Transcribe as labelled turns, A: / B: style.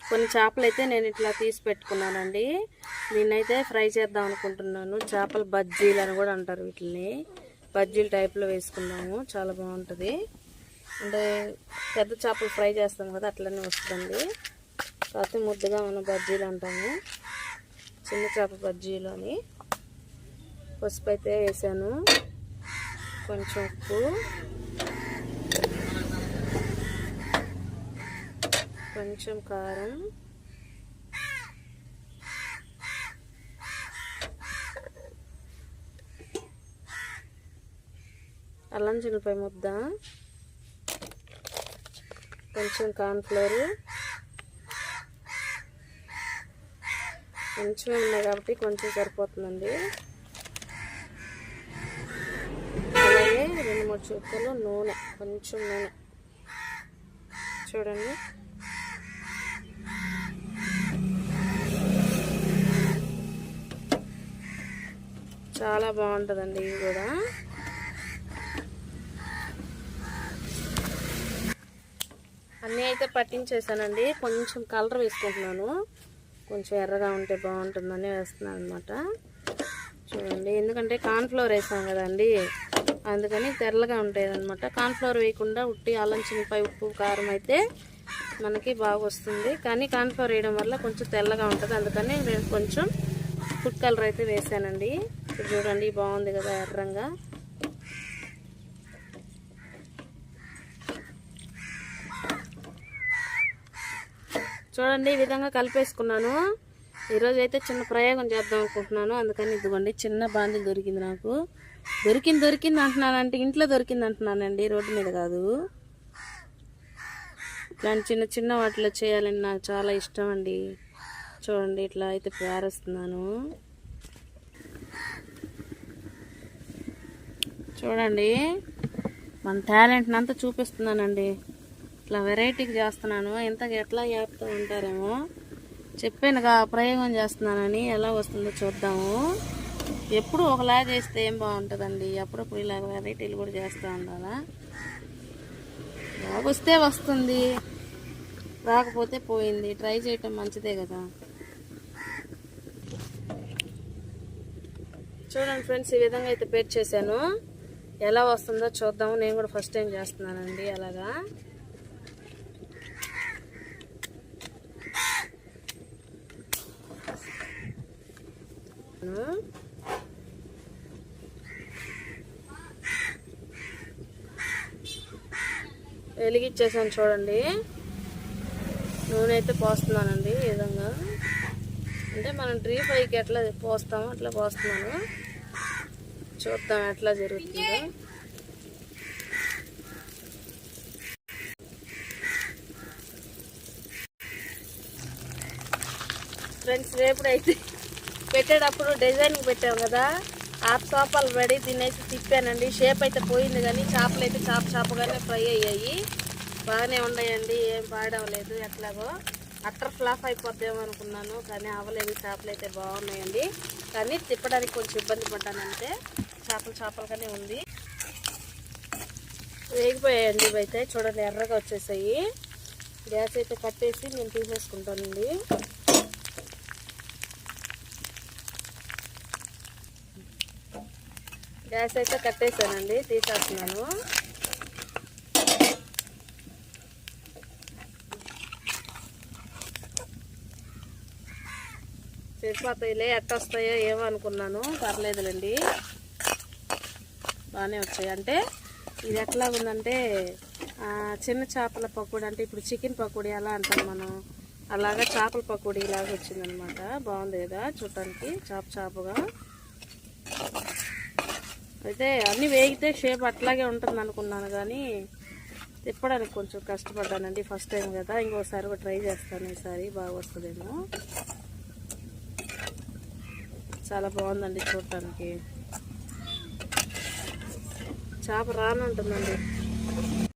A: కొన్ని చేపలు అయితే నేను ఇట్లా తీసి పెట్టుకున్నానండి. దీన్నైతే ఫ్రై చేద్దాం అనుకుంటున్నాను. చేపల బజ్జీలు అని కూడా అంటారు వీటిని బజ్జీలు టైప్లో వేసుకున్నాము చాలా బాగుంటుంది. అంటే పెద్ద చేపలు ఫ్రై చేస్తాం కదా అట్లనే వస్తుందండి. కాకపోతే ముద్దగా ఉన్న బజ్జీలు అంటాము. చిన్న చేప బజ్జీలు అని. పసుపు అయితే వేసాను. కొంచెం ఉప్పు. కొంచెం కారం. అల్లం చిన్నపాయ ముద్ద. కొంచెం కార్న్ఫ్లోర్. కొంచెం ఉన్నాయి కాబట్టి కొంచెం సరిపోతుందండి. అలాగే రెండు మూడు చుక్కలు నూనె కొంచెం నూనె. చూడండి. చాలా బాగుంటుందండి ఇవి కూడా. అన్నీ అయితే పట్టించేసానండి. కొంచెం కలర్ వేసుకుంటున్నాను. కొంచెం ఎర్రగా ఉంటే బాగుంటుందని వేస్తున్నాను అనమాట చూడండి ఎందుకంటే కార్న్ఫ్లవర్ వేసాం కదండి. అందుకని తెల్లగా ఉంటాయి అనమాట కార్న్ఫ్లవర్ వేయకుండా ఉట్టి అల్లం చిన్నపై ఉప్పు కారం అయితే మనకి బాగా వస్తుంది కానీ కార్న్ఫ్లవర్ వేయడం వల్ల కొంచెం తెల్లగా ఉంటుంది. అందుకని కొంచెం ఫుడ్ కలర్ అయితే వేసానండి. ఇప్పుడు చూడండి బాగుంది కదా ఎర్రంగా. చూడండి ఈ విధంగా కలిపేసుకున్నాను. ఈరోజు అయితే చిన్న ప్రయోగం చేద్దాం అనుకుంటున్నాను. అందుకని ఇదిగోండి చిన్న బాండిల్ దొరికింది నాకు. దొరికింది దొరికింది అంటున్నానంటే ఇంట్లో దొరికింది అంటున్నానండి రోడ్డు మీద కాదు. ఇట్లాంటి చిన్న చిన్న వాటిలో చేయాలని నాకు చాలా ఇష్టం అండి. చూడండి ఇట్లా అయితే పేరేస్తున్నాను చూడండి మన టాలెంట్ని అంతా చూపిస్తున్నానండి. ఇట్లా వెరైటీకి చేస్తున్నాను. ఇంతకు ఎట్లా చేస్తూ ఉంటారేమో చెప్పానుగా ప్రయోగం చేస్తున్నానని ఎలా వస్తుందో చూద్దాము. ఎప్పుడు ఒకలా చేస్తే ఏం బాగుంటుందండి? అప్పుడప్పుడు ఇలా వెరైటీలు కూడా చేస్తూ ఉండాలా? బాగా వస్తే వస్తుంది. రాకపోతే పోయింది. ట్రై చేయటం మంచిదే కదా. చూడండి ఫ్రెండ్స్ ఈ విధంగా అయితే పేర్ చేశాను. ఎలా వస్తుందో చూద్దాము. నేను కూడా ఫస్ట్ టైం చేస్తున్నానండి అలాగా. వెలిగిచ్చేసాను చూడండి. నూనె అయితే పోస్తున్నానండి ఈ విధంగా. అంటే మనం డ్రీ ఫ్రైకి ఎట్లా పోస్తామో అట్లా పోస్తున్నాను. చూద్దాం ఎట్లా జరుగుతుందో. ఫ్రెండ్స్ రేపుడైతే అయితే పెట్టేటప్పుడు డిజైన్కి పెట్టాం కదా. ఆ చేపలు పడి తినేసి తిప్పానండి. షేప్ అయితే పోయింది కానీ చేపలు అయితే చాప చేపగానే ఫ్రై అయ్యాయి. బాగానే ఉన్నాయండి. ఏం పాడడం లేదు ఎట్లాగో. అట్టర్ ఫ్లాప్ అయిపోద్దేమో అనుకున్నాను కానీ అవ్వలేదు చేపలు అయితే బాగున్నాయండి. కానీ తిప్పడానికి కొంచెం ఇబ్బంది పడ్డానంటే చేపలు చేపలుగానే ఉంది. వేగిపోయాయండి ఇవి అయితే చూడండి ఎర్రగా వచ్చేసాయి. గ్యాస్ అయితే కట్టేసి నేను తీసేసుకుంటానండి. గ్యాస్ అయితే కట్టేసానండి తీసేస్తున్నాను. సరిపోతాయిలే ఎట్టొస్తాయో ఏమో అనుకున్నాను. పర్లేదులేండి. బాగానే వచ్చాయి. అంటే ఇది ఎట్లా ఉందంటే చిన్న చేపల పకోడీ అంటే ఇప్పుడు చికెన్ పకోడీ ఎలా అంటాం మనం. అలాగా చేపల పకోడీ ఇలాగ వచ్చిందనమాట. బాగుంది కదా చూడటానికి చేప చాపగా. అయితే అన్నీ వేగితే షేప్ అట్లాగే ఉంటుంది అనుకున్నాను కానీ తిప్పడానికి కొంచెం కష్టపడ్డానండి ఫస్ట్ టైం కదా. ఇంకోసారి ట్రై చేస్తాను ఈసారి బాగా వస్తుందేమో చాలా బాగుందండి చూడటానికి. చేప రాను ఉంటుందండి